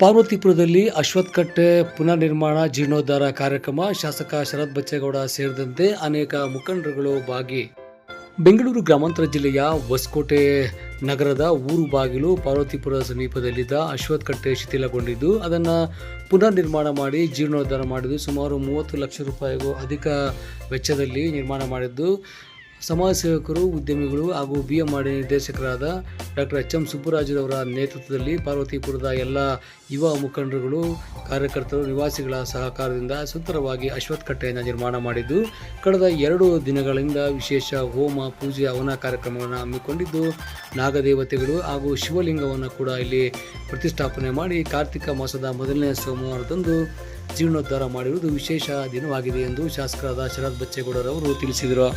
ಪಾರ್ವತಿಪುರದಲ್ಲಿ ಅಶ್ವತ್ಕಟ್ಟೆ ಪುನರ್ ಪುನರ್ನಿರ್ಮಾಣ ಜೀರ್ಣೋದ್ಧಾರ ಕಾರ್ಯಕ್ರಮ ಶಾಸಕ ಶರತ್ ಬಚ್ಚೇಗೌಡ ಸೇರಿದಂತೆ ಅನೇಕ ಮುಖಂಡರುಗಳು ಭಾಗಿ. ಬೆಂಗಳೂರು ಗ್ರಾಮಾಂತರ ಜಿಲ್ಲೆಯ ಹೊಸಕೋಟೆ ನಗರದ ಊರು ಬಾಗಿಲು ಪಾರ್ವತಿಪುರ ಸಮೀಪದಲ್ಲಿದ್ದ ಅಶ್ವತ್ಕಟ್ಟೆ ಶಿಥಿಲಗೊಂಡಿದ್ದು, ಅದನ್ನು ಪುನರ್ ನಿರ್ಮಾಣ ಮಾಡಿ ಜೀರ್ಣೋದ್ಧಾರ ಮಾಡಿದ್ದು ಸುಮಾರು ಮೂವತ್ತು ಲಕ್ಷ ರೂಪಾಯಿಗೂ ಅಧಿಕ ವೆಚ್ಚದಲ್ಲಿ ನಿರ್ಮಾಣ ಮಾಡಿದ್ದು ಸಮಾಜ ಸೇವಕರು ಉದ್ಯಮಿಗಳು ಹಾಗೂ ಬಿ ಎಂ ಮಾಡಿ ನಿರ್ದೇಶಕರಾದ ಡಾಕ್ಟರ್ ಎಚ್ ಎಂ ಸುಬ್ಬರಾಜುರವರ ನೇತೃತ್ವದಲ್ಲಿ ಪಾರ್ವತಿಪುರದ ಎಲ್ಲ ಯುವ ಮುಖಂಡರುಗಳು, ಕಾರ್ಯಕರ್ತರು, ನಿವಾಸಿಗಳ ಸಹಕಾರದಿಂದ ಸುಂದರವಾಗಿ ಅಶ್ವತ್ಥ ಕಟ್ಟೆಯನ್ನು ನಿರ್ಮಾಣ ಮಾಡಿದ್ದು, ಕಳೆದ ಎರಡು ದಿನಗಳಿಂದ ವಿಶೇಷ ಹೋಮ ಪೂಜೆ ಹವನ ಕಾರ್ಯಕ್ರಮವನ್ನು ಹಮ್ಮಿಕೊಂಡಿದ್ದು, ನಾಗದೇವತೆಗಳು ಹಾಗೂ ಶಿವಲಿಂಗವನ್ನು ಕೂಡ ಇಲ್ಲಿ ಪ್ರತಿಷ್ಠಾಪನೆ ಮಾಡಿ ಕಾರ್ತಿಕ ಮಾಸದ ಮೊದಲನೇ ಸೋಮವಾರದಂದು ಜೀರ್ಣೋದ್ಧಾರ ಮಾಡಿರುವುದು ವಿಶೇಷ ದಿನವಾಗಿದೆ ಎಂದು ಶಾಸಕರಾದ ಶರತ್ ಬಚ್ಚೇಗೌಡರವರು ತಿಳಿಸಿದರು.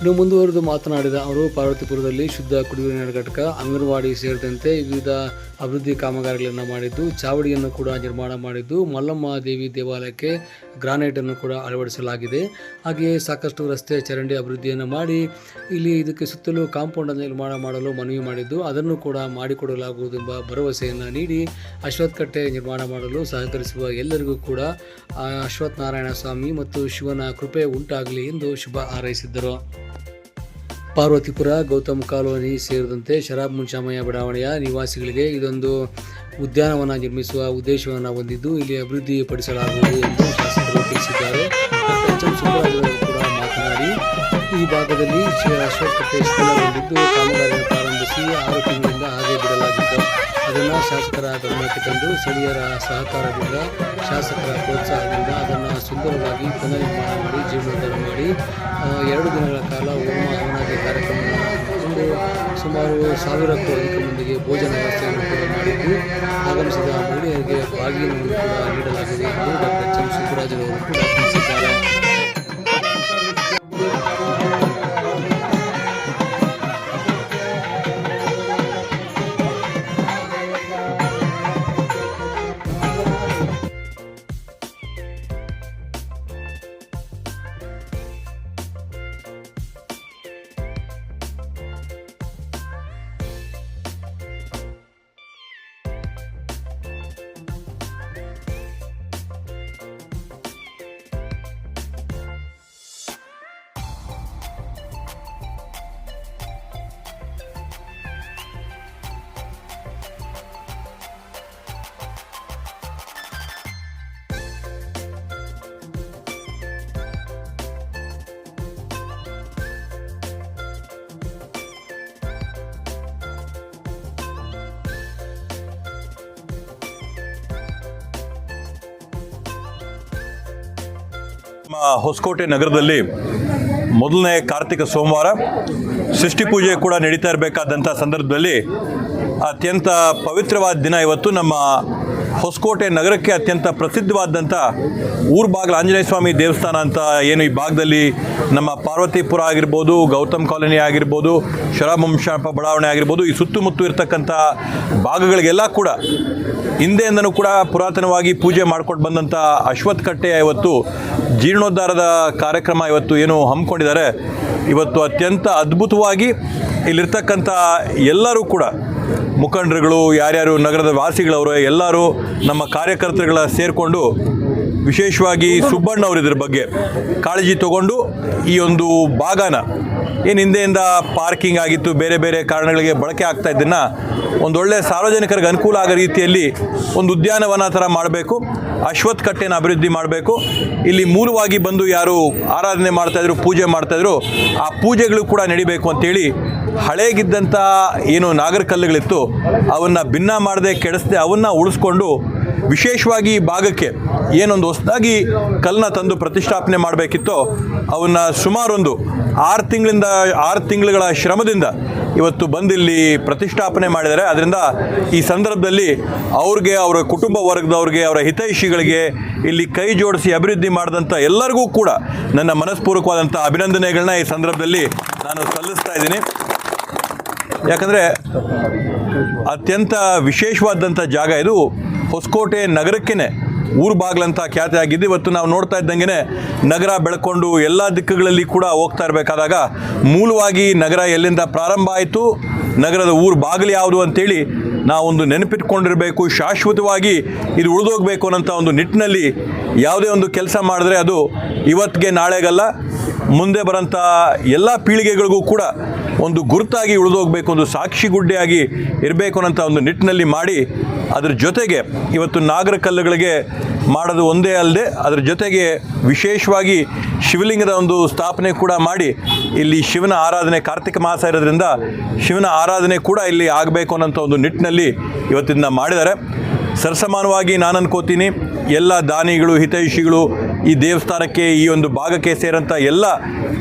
ಇನ್ನು ಮುಂದುವರೆದು ಮಾತನಾಡಿದ ಅವರು, ಪಾರ್ವತಿಪುರದಲ್ಲಿ ಶುದ್ಧ ಕುಡಿಯುವ ನೀರಿನ ಘಟಕ ಅಂಗನವಾಡಿ ಸೇರಿದಂತೆ ವಿವಿಧ ಅಭಿವೃದ್ಧಿ ಕಾಮಗಾರಿಗಳನ್ನು ಮಾಡಿದ್ದು, ಚಾವಡಿಯನ್ನು ಕೂಡ ನಿರ್ಮಾಣ ಮಾಡಿದ್ದು, ಮಲ್ಲಮ್ಮ ದೇವಿ ದೇವಾಲಯಕ್ಕೆ ಗ್ರಾನೈಟನ್ನು ಕೂಡ ಅಳವಡಿಸಲಾಗಿದೆ. ಹಾಗೆಯೇ ಸಾಕಷ್ಟು ರಸ್ತೆ ಚರಂಡಿ ಅಭಿವೃದ್ಧಿಯನ್ನು ಮಾಡಿ, ಇಲ್ಲಿ ಇದಕ್ಕೆ ಸುತ್ತಲೂ ಕಾಂಪೌಂಡನ್ನು ನಿರ್ಮಾಣ ಮಾಡಲು ಮನವಿ ಮಾಡಿದ್ದು, ಅದನ್ನು ಕೂಡ ಮಾಡಿಕೊಡಲಾಗುವುದೆಂಬ ಭರವಸೆಯನ್ನು ನೀಡಿ, ಅಶ್ವತ್ಥಕಟ್ಟೆ ನಿರ್ಮಾಣ ಮಾಡಲು ಸಹಕರಿಸುವ ಎಲ್ಲರಿಗೂ ಕೂಡ ಆ ಅಶ್ವತ್ಥ ನಾರಾಯಣ ಸ್ವಾಮಿ ಮತ್ತು ಶಿವನ ಕೃಪೆ ಉಂಟಾಗಲಿ ಎಂದು ಶುಭ ಹಾರೈಸಿದ್ದರು. ಪಾರ್ವತಿಪುರ, ಗೌತಮ್ ಕಾಲೋನಿ ಸೇರಿದಂತೆ ಶರಾಬ್ ಮುಂಚಾಮಯ್ಯ ಬಡಾವಣೆಯ ನಿವಾಸಿಗಳಿಗೆ ಇದೊಂದು ಉದ್ಯಾನವನ ನಿರ್ಮಿಸುವ ಉದ್ದೇಶವನ್ನು ಹೊಂದಿದ್ದು, ಇಲ್ಲಿ ಅಭಿವೃದ್ಧಿ ಪಡಿಸಲಾಗುವುದು ಎಂದು ಶಾಸಕರು ತಿಳಿಸಿದ್ದಾರೆ. ಕೂಡ ಮಾತನಾಡಿ, ಈ ಭಾಗದಲ್ಲಿ ಶ್ರೀ ಸ್ಥಳಗೊಂಡಿದ್ದು ಕಾಮಗಾರಿಯನ್ನು ಪ್ರಾರಂಭಿಸಿ ಆರು ತಿಂಗಳಿಂದ ಹಾಗೆ ಬಿಡಲಾಗಿತ್ತು. ಅದನ್ನು ಶಾಸಕರ ಗಮನಕ್ಕೆ ತಂದು ಸ್ಥಳೀಯರ ಸಹಕಾರದಿಂದ, ಶಾಸಕರ ಪ್ರೋತ್ಸಾಹದಿಂದ ಅದನ್ನು ಸುಂದರವಾಗಿ ಪುನರ್ನಿರ್ಮಾಣ ಮಾಡಿ ಜೀರ್ಣೋದ್ಧಾರ ಮಾಡಿ ಎರಡು ದಿನಗಳ ಕಾಲ ಹೋಮ ಹವನ ಸುಮಾರು ಸಾವಿರಕ್ಕೂ ಅಧಿಕ ಮಂದಿಗೆ ಭೋಜನ ವ್ಯವಸ್ಥೆಯನ್ನು ಕೂಡ ಮಾಡಿದ್ದು, ಆಗಮಿಸಿದ ಮಹಿಳೆಯರಿಗೆ ಬಾಗಿಲನ್ನು ಕೂಡ ನೀಡಲಾಗಿದೆ ಎಂದು ಡಾಕ್ಟರ್ ಎಚ್ ಎಂ ಸುಬ್ಬರಾಜರವರು ಕೂಡ ತಿಳಿಸಿದ್ದಾರೆ. ಹೊಸಕೋಟೆ ನಗರದಲ್ಲಿ ಮೊದಲನೇ ಕಾರ್ತಿಕ ಸೋಮವಾರ ಸೃಷ್ಟಿ ಪೂಜೆ ಕೂಡ ನಡೀತಾ ಇರಬೇಕಾದಂಥ ಸಂದರ್ಭದಲ್ಲಿ ಅತ್ಯಂತ ಪವಿತ್ರವಾದ ದಿನ ಇವತ್ತು ನಮ್ಮ ಹೊಸಕೋಟೆ ನಗರಕ್ಕೆ ಅತ್ಯಂತ ಪ್ರಸಿದ್ಧವಾದಂಥ ಊರ್ಬಾಗ್ಲ ಆಂಜನೇಯ ಸ್ವಾಮಿ ದೇವಸ್ಥಾನ ಅಂತ ಏನು ಈ ಭಾಗದಲ್ಲಿ ನಮ್ಮ ಪಾರ್ವತಿಪುರ ಆಗಿರ್ಬೋದು, ಗೌತಮ್ ಕಾಲೋನಿ ಆಗಿರ್ಬೋದು ಶರವಂಶಾಪ ಬಡಾವಣೆ ಆಗಿರ್ಬೋದು, ಈ ಸುತ್ತಮುತ್ತ ಇರತಕ್ಕಂಥ ಭಾಗಗಳಿಗೆಲ್ಲ ಕೂಡ ಹಿಂದೆಯಿಂದನೂ ಕೂಡ ಪುರಾತನವಾಗಿ ಪೂಜೆ ಮಾಡ್ಕೊಂಡು ಬಂದಂಥ ಅಶ್ವತ್ಥ ಕಟ್ಟೆಯ ಇವತ್ತು ಜೀರ್ಣೋದ್ಧಾರದ ಕಾರ್ಯಕ್ರಮ ಇವತ್ತು ಏನು ಹಮ್ಮಿಕೊಂಡಿದ್ದಾರೆ. ಇವತ್ತು ಅತ್ಯಂತ ಅದ್ಭುತವಾಗಿ ಇಲ್ಲಿರ್ತಕ್ಕಂಥ ಎಲ್ಲರೂ ಕೂಡ ಮುಖಂಡರುಗಳು, ಯಾರ್ಯಾರು ನಗರದ ವಾಸಿಗಳವರು, ಎಲ್ಲರೂ ನಮ್ಮ ಕಾರ್ಯಕರ್ತರುಗಳ ಸೇರಿಕೊಂಡು ವಿಶೇಷವಾಗಿ ಸುಬ್ಬಣ್ಣ ಅವರು ಇದ್ರ ಬಗ್ಗೆ ಕಾಳಜಿ ತಗೊಂಡು ಈ ಒಂದು ಭಾಗನ ಏನು ಹಿಂದೆಯಿಂದ ಪಾರ್ಕಿಂಗ್ ಆಗಿತ್ತು, ಬೇರೆ ಬೇರೆ ಕಾರಣಗಳಿಗೆ ಬಳಕೆ ಆಗ್ತಾ ಇದ್ದನ್ನು ಒಂದೊಳ್ಳೆ ಸಾರ್ವಜನಿಕರಿಗೆ ಅನುಕೂಲ ಆಗೋ ರೀತಿಯಲ್ಲಿ ಒಂದು ಉದ್ಯಾನವನ ಥರ ಮಾಡಬೇಕು. ಅಶ್ವತ್ಥ ಕಟ್ಟೆನ ಅಭಿವೃದ್ಧಿ ಮಾಡಬೇಕು. ಇಲ್ಲಿ ಮೂಲವಾಗಿ ಬಂದು ಯಾರು ಆರಾಧನೆ ಮಾಡ್ತಾಯಿದ್ರು ಪೂಜೆ ಮಾಡ್ತಾಯಿದ್ರು ಆ ಪೂಜೆಗಳು ಕೂಡ ನಡಿಬೇಕು ಅಂತೇಳಿ ಹಳೇಗಿದ್ದಂಥ ಏನು ನಾಗರಕಲ್ಲುಗಳಿತ್ತು ಅವನ್ನು ಭಿನ್ನ ಮಾಡದೆ ಕೆಡಿಸ್ದೆ ಅವನ್ನು ಉಳಿಸ್ಕೊಂಡು ವಿಶೇಷವಾಗಿ ಈ ಭಾಗಕ್ಕೆ ಏನೊಂದು ಹೊಸದಾಗಿ ಕಲ್ಲನ್ನ ತಂದು ಪ್ರತಿಷ್ಠಾಪನೆ ಮಾಡಬೇಕಿತ್ತೋ, ಅವನ್ನ ಸುಮಾರೊಂದು ಆರು ತಿಂಗಳಿಂದ, ಆರು ತಿಂಗಳುಗಳ ಶ್ರಮದಿಂದ ಇವತ್ತು ಬಂದಿಲ್ಲಿ ಪ್ರತಿಷ್ಠಾಪನೆ ಮಾಡಿದ್ದಾರೆ. ಅದರಿಂದ ಈ ಸಂದರ್ಭದಲ್ಲಿ ಅವ್ರಿಗೆ, ಅವರ ಕುಟುಂಬ ವರ್ಗದವ್ರಿಗೆ, ಅವರ ಹಿತೈಷಿಗಳಿಗೆ ಇಲ್ಲಿ ಕೈ ಜೋಡಿಸಿ ಅಭಿವೃದ್ಧಿ ಮಾಡಿದಂಥ ಎಲ್ಲರಿಗೂ ಕೂಡ ನನ್ನ ಮನಸ್ಪೂರ್ವಕವಾದಂಥ ಅಭಿನಂದನೆಗಳನ್ನ ಈ ಸಂದರ್ಭದಲ್ಲಿ ನಾನು ಸಲ್ಲಿಸ್ತಾ ಇದ್ದೀನಿ. ಯಾಕಂದರೆ ಅತ್ಯಂತ ವಿಶೇಷವಾದಂಥ ಜಾಗ ಇದು ಹೊಸಕೋಟೆ ನಗರಕ್ಕೇ ಊರು ಬಾಗ್ಲಂತ ಖ್ಯಾತಿ ಆಗಿದ್ದು ಇವತ್ತು ನಾವು ನೋಡ್ತಾ ಇದ್ದಂಗೆ ನಗರ ಬೆಳ್ಕೊಂಡು ಎಲ್ಲ ದಿಕ್ಕುಗಳಲ್ಲಿ ಕೂಡ ಹೋಗ್ತಾ ಇರಬೇಕಾದಾಗ ಮೂಲವಾಗಿ ನಗರ ಎಲ್ಲಿಂದ ಪ್ರಾರಂಭ ಆಯಿತು, ನಗರದ ಊರು ಬಾಗಿಲು ಯಾವುದು ಅಂತೇಳಿ ನಾವೊಂದು ನೆನಪಿಟ್ಕೊಂಡಿರಬೇಕು, ಶಾಶ್ವತವಾಗಿ ಇದು ಉಳಿದೋಗ್ಬೇಕು ಅನ್ನೋಂಥ ಒಂದು ನಿಟ್ಟಿನಲ್ಲಿ ಯಾವುದೇ ಒಂದು ಕೆಲಸ ಮಾಡಿದ್ರೆ ಅದು ಇವತ್ತಿಗೆ ನಾಳೆಗಲ್ಲ, ಮುಂದೆ ಬರೋಂಥ ಎಲ್ಲ ಪೀಳಿಗೆಗಳಿಗೂ ಕೂಡ ಒಂದು ಗುರುತಾಗಿ ಉಳಿದೋಗ್ಬೇಕು, ಒಂದು ಸಾಕ್ಷಿ ಗುಡ್ಡೆಯಾಗಿ ಇರಬೇಕು ಅನ್ನೋಂಥ ಒಂದು ನಿಟ್ಟಿನಲ್ಲಿ ಮಾಡಿ, ಅದರ ಜೊತೆಗೆ ಇವತ್ತು ನಾಗರ ಕಲ್ಲುಗಳಿಗೆ ಮಾಡೋದು ಒಂದೇ ಅಲ್ಲದೆ, ಅದರ ಜೊತೆಗೆ ವಿಶೇಷವಾಗಿ ಶಿವಲಿಂಗದ ಒಂದು ಸ್ಥಾಪನೆ ಕೂಡ ಮಾಡಿ, ಇಲ್ಲಿ ಶಿವನ ಆರಾಧನೆ ಕಾರ್ತಿಕ ಮಾಸ ಇರೋದ್ರಿಂದ ಶಿವನ ಆರಾಧನೆ ಕೂಡ ಇಲ್ಲಿ ಆಗಬೇಕು ಅನ್ನೋಂಥ ಒಂದು ನಿಟ್ಟಿನಲ್ಲಿ ಇವತ್ತಿಂದ ಮಾಡಿದ್ದಾರೆ. ಸರಸಮಾನವಾಗಿ ನಾನು ಅನ್ಕೋತೀನಿ ಎಲ್ಲ ದಾನಿಗಳು, ಹಿತೈಷಿಗಳು ಈ ದೇವಸ್ಥಾನಕ್ಕೆ ಈ ಒಂದು ಭಾಗಕ್ಕೆ ಸೇರಂಥ ಎಲ್ಲ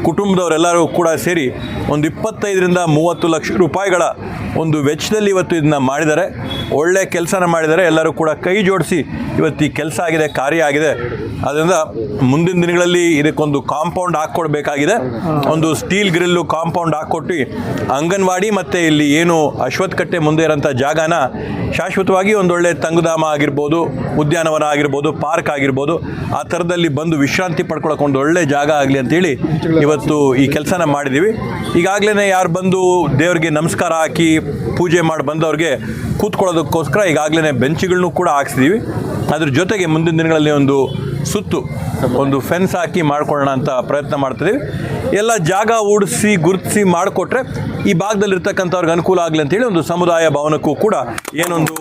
ಕುಟುಂಬದವರೆಲ್ಲರೂ ಕೂಡ ಸೇರಿ ಒಂದು ಇಪ್ಪತ್ತೈದರಿಂದ ಮೂವತ್ತು ಲಕ್ಷ ರೂಪಾಯಿಗಳ ಒಂದು ವೆಚ್ಚದಲ್ಲಿ ಇವತ್ತು ಇದನ್ನ ಮಾಡಿದ್ದಾರೆ. ಒಳ್ಳೆ ಕೆಲಸನ ಮಾಡಿದರೆ ಎಲ್ಲರೂ ಕೂಡ ಕೈ ಜೋಡಿಸಿ ಇವತ್ತು ಈ ಕೆಲಸ ಆಗಿದೆ, ಕಾರ್ಯ ಆಗಿದೆ. ಅದರಿಂದ ಮುಂದಿನ ದಿನಗಳಲ್ಲಿ ಇದಕ್ಕೊಂದು ಕಾಂಪೌಂಡ್ ಹಾಕ್ಕೊಡ್ಬೇಕಾಗಿದೆ. ಒಂದು ಸ್ಟೀಲ್ ಗ್ರಿಲ್ಲು ಕಾಂಪೌಂಡ್ ಹಾಕ್ಕೊಟ್ಟು ಅಂಗನವಾಡಿ ಮತ್ತು ಇಲ್ಲಿ ಏನು ಅಶ್ವತ್ಥಕಟ್ಟೆ ಮುಂದೆ ಇರೋಂಥ ಜಾಗನ ಶಾಶ್ವತವಾಗಿ ಒಂದೊಳ್ಳೆ ತಂಗುಧಾಮ ಆಗಿರ್ಬೋದು, ಉದ್ಯಾನವನ ಆಗಿರ್ಬೋದು, ಪಾರ್ಕ್ ಆಗಿರ್ಬೋದು, ಆ ಥರದಲ್ಲಿ ಬಂದು ವಿಶ್ರಾಂತಿ ಪಡ್ಕೊಳಕ್ಕೆ ಒಂದು ಒಳ್ಳೆ ಜಾಗ ಆಗಲಿ ಅಂತೇಳಿ ಇವತ್ತು ಈ ಕೆಲಸನ ಮಾಡಿದ್ದೀವಿ. ಈಗಾಗಲೇ ಯಾರು ಬಂದು ದೇವರಿಗೆ ನಮಸ್ಕಾರ ಹಾಕಿ ಪೂಜೆ ಮಾಡಿ ಬಂದವ್ರಿಗೆ ಕೂತ್ಕೊಳ್ಳೋದಕ್ಕೋಸ್ಕರ ಈಗಾಗಲೇ ಬೆಂಚ್ಗಳನ್ನೂ ಕೂಡ ಹಾಕ್ಸಿದ್ದೀವಿ ಅದ್ರ ಜೊತೆಗೆ ಮುಂದಿನ ದಿನಗಳಲ್ಲಿ ಒಂದು ಸುತ್ತು, ಒಂದು ಫೆನ್ಸ್ ಹಾಕಿ ಮಾಡ್ಕೊಳ್ಳೋಣ ಅಂತ ಪ್ರಯತ್ನ ಮಾಡ್ತಿದ್ದೀವಿ ಎಲ್ಲ ಜಾಗ ಓಡಿಸಿ ಗುರುತಿಸಿ ಮಾಡಿಕೊಟ್ರೆ ಈ ಭಾಗದಲ್ಲಿರ್ತಕ್ಕಂಥವ್ರಿಗೆ ಅನುಕೂಲ ಆಗಲಿ ಅಂತೇಳಿ ಒಂದು ಸಮುದಾಯ ಭವನಕ್ಕೂ ಕೂಡ ಏನೊಂದು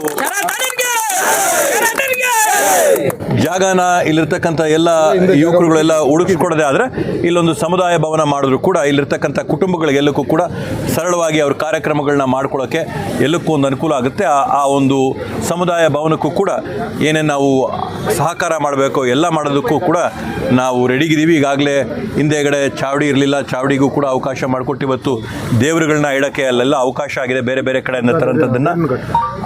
ಜಾಗನ ಇಲ್ಲಿರ್ತಕ್ಕಂಥ ಎಲ್ಲ ಯುವಕರುಗಳೆಲ್ಲ ಉಡುಗಿಸ್ಕೊಡೋದೇ ಆದರೆ ಇಲ್ಲೊಂದು ಸಮುದಾಯ ಭವನ ಮಾಡಿದ್ರು ಕೂಡ, ಇಲ್ಲಿರ್ತಕ್ಕಂಥ ಕುಟುಂಬಗಳಿಗೆಲ್ಲಕ್ಕೂ ಕೂಡ ಸರಳವಾಗಿ ಅವ್ರ ಕಾರ್ಯಕ್ರಮಗಳನ್ನ ಮಾಡ್ಕೊಳ್ಳೋಕ್ಕೆ ಎಲ್ಲಕ್ಕೂ ಒಂದು ಅನುಕೂಲ ಆಗುತ್ತೆ. ಆ- ಒಂದು ಸಮುದಾಯ ಭವನಕ್ಕೂ ಕೂಡ ಏನೇನು ನಾವು ಸಹಕಾರ ಮಾಡಬೇಕು ಎಲ್ಲ ಮಾಡೋದಕ್ಕೂ ಕೂಡ ನಾವು ರೆಡಿಗಿದ್ದೀವಿ. ಈಗಾಗಲೇ ಹಿಂದೆಗಡೆ ಚಾವಡಿ ಇರಲಿಲ್ಲ, ಚಾವಡಿಗೂ ಕೂಡ ಅವಕಾಶ ಮಾಡಿಕೊಟ್ಟು ಇವತ್ತು ದೇವರುಗಳನ್ನ ಇಡೋಕ್ಕೆ ಅಲ್ಲೆಲ್ಲ ಅವಕಾಶ ಆಗಿದೆ. ಬೇರೆ ಬೇರೆ ಕಡೆಯಿಂದ ತರೋಂಥದ್ದನ್ನು,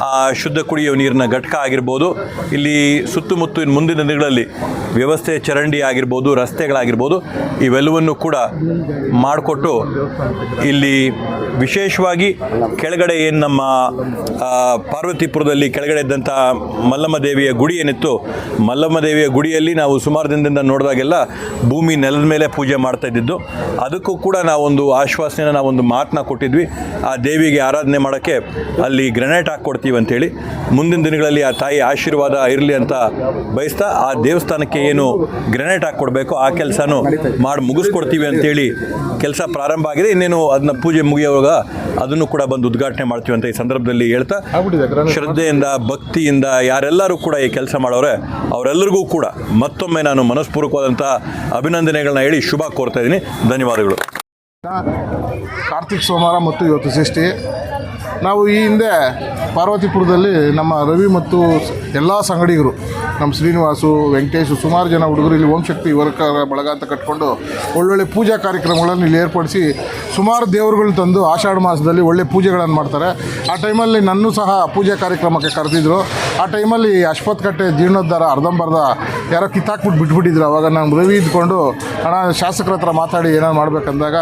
ಆ, ಶುದ್ಧ ಕುಡಿಯುವ ನೀರಿನ ಘಟಕ ಆಗಿರ್ಬೋದು, ಇಲ್ಲಿ ಸುತ್ತಮುತ್ತ ಇನ್ನು ಮುಂದಿನ ದಿನಗಳಲ್ಲಿ ವ್ಯವಸ್ಥೆ ಚರಂಡಿ ಆಗಿರ್ಬೋದು, ರಸ್ತೆಗಳಾಗಿರ್ಬೋದು, ಇವೆಲ್ಲವನ್ನು ಕೂಡ ಮಾಡಿಕೊಟ್ಟು ಇಲ್ಲಿ ವಿಶೇಷವಾಗಿ ಕೆಳಗಡೆ ಏನು ನಮ್ಮ ಪಾರ್ವತಿಪುರದಲ್ಲಿ ಕೆಳಗಡೆ ಇದ್ದಂಥ ಮಲ್ಲಮ್ಮ ದೇವಿಯ ಗುಡಿ ಏನಿತ್ತು, ಮಲ್ಲಮ್ಮ ದೇವಿಯ ಗುಡಿಯಲ್ಲಿ ನಾವು ಸುಮಾರು ದಿನದಿಂದ ನೋಡಿದಾಗೆಲ್ಲ ಭೂಮಿ ನೆಲದ ಮೇಲೆ ಪೂಜೆ ಮಾಡ್ತಾ ಇದ್ದಿದ್ದು. ಅದಕ್ಕೂ ಕೂಡ ನಾವೊಂದು ಆಶ್ವಾಸನೆನ ನಾವೊಂದು ಮಾತನ್ನ ಕೊಟ್ಟಿದ್ವಿ. ಆ ದೇವಿಗೆ ಆರಾಧನೆ ಮಾಡೋಕ್ಕೆ ಅಲ್ಲಿ ಗ್ರೆನೇಟ್ ಹಾಕ್ಕೊಡ್ತೀವಿ ಅಂತೇಳಿ. ಮುಂದಿನ ದಿನಗಳಲ್ಲಿ ಆ ತಾಯಿ ಆಶೀರ್ವಾದ ಇರಲಿ ಅಂತ ಬಯಸ್ತಾ ಆ ದೇವಸ್ಥಾನಕ್ಕೆ ಏನು ಗ್ರೆನೇಟ್ ಹಾಕ್ಕೊಡ್ಬೇಕು ಆ ಕೆಲಸನೂ ಮಾಡಿ ಮುಗಿಸ್ಕೊಡ್ತೀವಿ ಅಂತೇಳಿ ಕೆಲಸ ಪ್ರಾರಂಭ ಆಗಿದೆ. ಇನ್ನೇನು ಅದನ್ನ ಪೂಜೆ ಮುಗಿಯುವಾಗ ಅದನ್ನು ಕೂಡ ಬಂದು ಉದ್ಘಾಟನೆ ಮಾಡ್ತೀವಿ ಅಂತ ಈ ಸಂದರ್ಭದಲ್ಲಿ ಹೇಳ್ತಾ ಶ್ರದ್ಧೆಯಿಂದ ಭಕ್ತಿಯಿಂದ ಯಾರೆಲ್ಲರೂ ಕೂಡ ಈ ಕೆಲಸ ಮಾಡೋರೆ. ಅವರೆಲ್ಲರಿಗೂ ಕೂಡ ಮತ್ತೊಮ್ಮೆ ನಾನು ಮನಸ್ಪೂರ್ವಕವಾದಂಥ ಅಭಿನಂದನೆಗಳನ್ನ ಹೇಳಿ ಶುಭ ಕೋರ್ತಾ ಇದ್ದೀನಿ. ಧನ್ಯವಾದಗಳು. ಕಾರ್ತಿಕ್ ಸೋಮವಾರ ಮತ್ತು ಇವತ್ತು ಷಷ್ಠಿ ನಾವು ಈ ಹಿಂದೆ ಪಾರ್ವತಿಪುರದಲ್ಲಿ ನಮ್ಮ ರವಿ ಮತ್ತು ಎಲ್ಲ ಸಂಗಡಿಗರು, ನಮ್ಮ ಶ್ರೀನಿವಾಸು, ವೆಂಕಟೇಶು, ಸುಮಾರು ಜನ ಹುಡುಗರು ಇಲ್ಲಿ ಓಂ ಶಕ್ತಿ ವರ್ಕರ ಬಳಗ ಅಂತ ಕಟ್ಕೊಂಡು ಒಳ್ಳೊಳ್ಳೆ ಪೂಜಾ ಕಾರ್ಯಕ್ರಮಗಳನ್ನು ಇಲ್ಲಿ ಏರ್ಪಡಿಸಿ ಸುಮಾರು ದೇವರುಗಳು ತಂದು ಆಷಾಢ ಮಾಸದಲ್ಲಿ ಒಳ್ಳೆ ಪೂಜೆಗಳನ್ನು ಮಾಡ್ತಾರೆ. ಆ ಟೈಮಲ್ಲಿ ನನ್ನೂ ಸಹ ಪೂಜಾ ಕಾರ್ಯಕ್ರಮಕ್ಕೆ ಕರೆದಿದ್ರು. ಆ ಟೈಮಲ್ಲಿ ಅಶ್ವತ್ಥ ಕಟ್ಟೆ ಜೀರ್ಣೋದ್ಧಾರ ಅರ್ಧಂಬರ್ಧ ಯಾರೋ ಕಿತ್ತಾಕ್ಬಿಟ್ಟು ಬಿಟ್ಬಿಟ್ಟಿದ್ರು. ಅವಾಗ ನಾನು ರವಿ ಇದ್ಕೊಂಡು, ಅಣ್ಣ, ಶಾಸಕರ ಹತ್ರ ಮಾತಾಡಿ ಏನಾರು ಮಾಡ್ಬೇಕಂದಾಗ,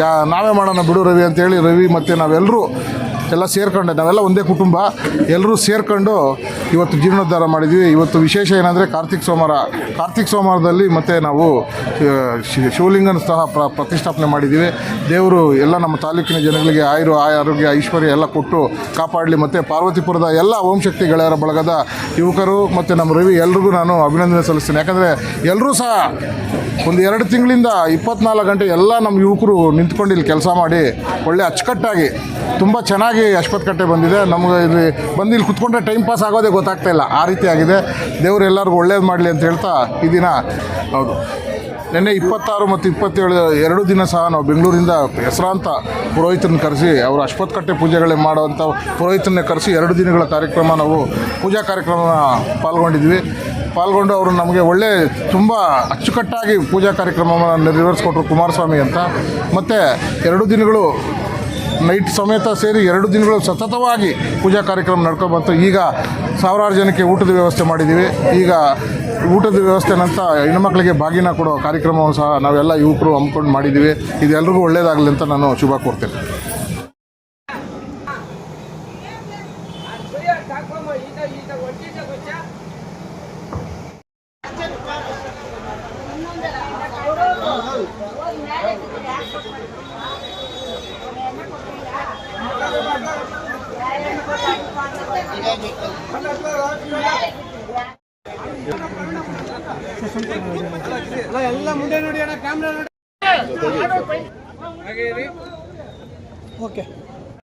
ಯಾ, ನಾವೇ ಮಾಡೋಣ ಬಿಡು ರವಿ ಅಂತೇಳಿ ರವಿ ಮತ್ತು ನಾವೆಲ್ಲರೂ ಎಲ್ಲ ಸೇರ್ಕೊಂಡೆ, ನಾವೆಲ್ಲ ಒಂದೇ ಕುಟುಂಬ. ಎಲ್ಲರೂ ಸೇರ್ಕೊಂಡು ಇವತ್ತು ಜೀರ್ಣೋದ್ಧಾರ ಮಾಡಿದ್ವಿ. ಇವತ್ತು ವಿಶೇಷ ಏನಂದರೆ ಕಾರ್ತಿಕ್ ಸೋಮವಾರ. ಕಾರ್ತಿಕ್ ಸೋಮವಾರದಲ್ಲಿ ಮತ್ತೆ ನಾವು ಶಿವಲಿಂಗನ ಸಹ ಪ್ರ, ಪ್ರತಿಷ್ಠಾಪನೆ ಮಾಡಿದ್ದೀವಿ. ದೇವರು ಎಲ್ಲ ನಮ್ಮ ತಾಲೂಕಿನ ಜನಗಳಿಗೆ ಆಯುರು ಆಯ ಆರೋಗ್ಯ, ಐಶ್ವರ್ಯ ಎಲ್ಲ ಕೊಟ್ಟು ಕಾಪಾಡಲಿ. ಮತ್ತು ಪಾರ್ವತಿಪುರದ ಎಲ್ಲ ಓಂ ಶಕ್ತಿ ಗೆಳೆಯರ ಬಳಗದ ಯುವಕರು ಮತ್ತು ನಮ್ಮ ರವಿ, ಎಲ್ರಿಗೂ ನಾನು ಅಭಿನಂದನೆ ಸಲ್ಲಿಸ್ತೇನೆ. ಯಾಕಂದರೆ ಎಲ್ಲರೂ ಸಹ ಒಂದು ಎರಡು ತಿಂಗಳಿಂದ ಇಪ್ಪತ್ನಾಲ್ಕು ಗಂಟೆ ಎಲ್ಲ ನಮ್ಮ ಯುವಕರು ನಿಂತ್ಕೊಂಡು ಇಲ್ಲಿ ಕೆಲಸ ಮಾಡಿ, ಒಳ್ಳೆ ಅಚ್ಚುಕಟ್ಟಾಗಿ, ತುಂಬ ಚೆನ್ನಾಗಿ ಅಶ್ವತ್ಥ ಕಟ್ಟೆ ಬಂದಿದೆ. ನಮಗೆ ಇಲ್ಲಿ ಬಂದು ಇಲ್ಲಿ ಕುತ್ಕೊಂಡ್ರೆ ಟೈಮ್ ಪಾಸ್ ಆಗೋದೇ ಗೊತ್ತಾಗ್ತಾ ಇಲ್ಲ. ಆ ರೀತಿ ಆಗಿದೆ. ದೇವರು ಎಲ್ಲರಿಗೂ ಒಳ್ಳೇದು ಮಾಡಲಿ ಅಂತ ಹೇಳ್ತಾ ಈ ದಿನ ಹೌದು. ನಿನ್ನೆ ಇಪ್ಪತ್ತಾರು ಮತ್ತು ಇಪ್ಪತ್ತೇಳು, ಎರಡು ದಿನ ಸಹ ನಾವು ಬೆಂಗಳೂರಿಂದ ಹೆಸರಾಂತ ಪುರೋಹಿತರನ್ನ ಕರೆಸಿ, ಅವರು ಅಶ್ವತ್ಥ ಕಟ್ಟೆ ಪೂಜೆಗಳೇ ಮಾಡುವಂಥ ಪುರೋಹಿತನ್ನೇ ಕರೆಸಿ ಎರಡು ದಿನಗಳ ಕಾರ್ಯಕ್ರಮ ನಾವು ಪೂಜಾ ಕಾರ್ಯಕ್ರಮ ಪಾಲ್ಗೊಂಡಿದ್ವಿ. ಪಾಲ್ಗೊಂಡು ಅವರು ನಮಗೆ ಒಳ್ಳೆ ತುಂಬ ಅಚ್ಚುಕಟ್ಟಾಗಿ ಪೂಜಾ ಕಾರ್ಯಕ್ರಮವನ್ನು ನೆರವೇರಿಸ್ಕೊಟ್ರು ಕುಮಾರಸ್ವಾಮಿ ಅಂತ. ಮತ್ತು ಎರಡು ದಿನಗಳು ನೈಟ್ ಸಮೇತ ಸೇರಿ ಎರಡು ದಿನಗಳು ಸತತವಾಗಿ ಪೂಜಾ ಕಾರ್ಯಕ್ರಮ ನಡ್ಕೊಬಂತು ಈಗ ಸಾವಿರಾರು ಜನಕ್ಕೆ ಊಟದ ವ್ಯವಸ್ಥೆ ಮಾಡಿದ್ದೀವಿ. ಈಗ ಊಟದ ವ್ಯವಸ್ಥೆ ನಂತರ ಹೆಣ್ಮಕ್ಳಿಗೆ ಬಾಗಿನ ಕೊಡೋ ಕಾರ್ಯಕ್ರಮವನ್ನು ಸಹ ನಾವೆಲ್ಲ ಯುವಕರು ಹಮ್ಮಿಕೊಂಡು ಮಾಡಿದ್ದೀವಿ. ಇದೆಲ್ಲರಿಗೂ ಒಳ್ಳೆಯದಾಗಲಿ ಅಂತ ನಾನು ಶುಭ ಕೋರ್ತೇನೆ. ಎಲ್ಲ ಮುಂದೆ ನೋಡಿ ಅಣ್ಣ ಕ್ಯಾಮ್ರಾ ನೋಡಿ ಓಕೆ